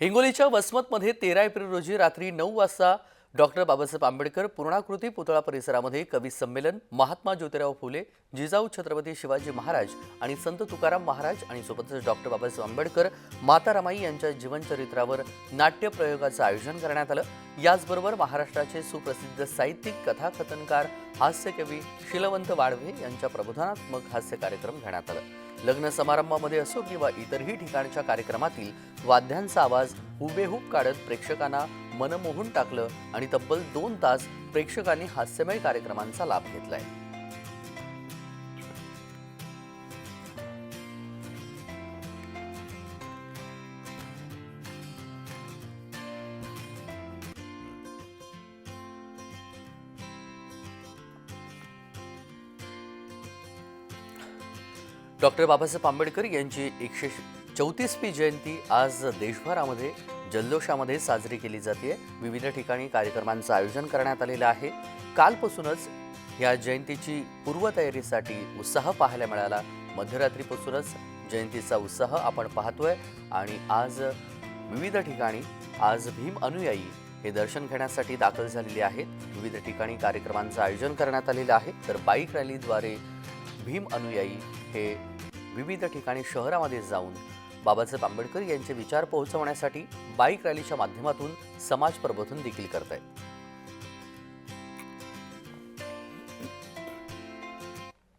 हिंगोलीच्या वसमतमध्ये तेरा एप्रिल रोजी रात्री नऊ वाजता डॉक्टर बाबासाहेब आंबेडकर पूर्णाकृती पुतळा परिसरामध्ये कवी संमेलन महात्मा ज्योतिराव फुले जिजाऊ छत्रपती शिवाजी महाराज आणि संत तुकाराम महाराज आणि सोबतच डॉक्टर बाबासाहेब आंबेडकर माता रमाई यांच्या जीवनचरित्रावर नाट्य प्रयोगाचं आयोजन करण्यात आलं. याचबरोबर महाराष्ट्राचे सुप्रसिद्ध साहित्यिक कथाकथनकार हास्यकवी शिलवंत वाढवे यांच्या प्रबोधनात्मक हास्य कार्यक्रम घेण्यात आलं. लग्न समारंभामध्ये असो किंवा इतरही ठिकाणच्या कार्यक्रमातील वाद्यांचा आवाज हुबेहूब काढत प्रेक्षकांना मनमोहून टाकलं आणि तब्बल दोन तास प्रेक्षकांनी हास्यमय कार्यक्रमांचा लाभ घेतलाय. डॉक्टर बाबासाहेब आंबेडकर यांची एकशे चौतीसवी जयंती आज देशभरामध्ये जल्लोषामध्ये साजरी केली जाते विविध ठिकाणी कार्यक्रमांचं आयोजन करण्यात आलेलं आहे. कालपासूनच या जयंतीची पूर्वतयारीसाठी उत्साह पाहायला मिळाला. मध्यरात्रीपासूनच जयंतीचा उत्साह आपण पाहतोय आणि आज विविध ठिकाणी आज भीम अनुयायी हे दर्शन घेण्यासाठी दाखल झालेले आहेत. विविध ठिकाणी कार्यक्रमांचं आयोजन करण्यात आलेलं आहे. तर बाईक रॅलीद्वारे भीम अनुयायी हे विविध ठिकाणी शहरामध्ये जाऊन बाबासाहेब आंबेडकर यांचे विचार पोहोचवण्यासाठी बाईक रॅलीच्या माध्यमातून समाज प्रबोधन देखील करत आहेत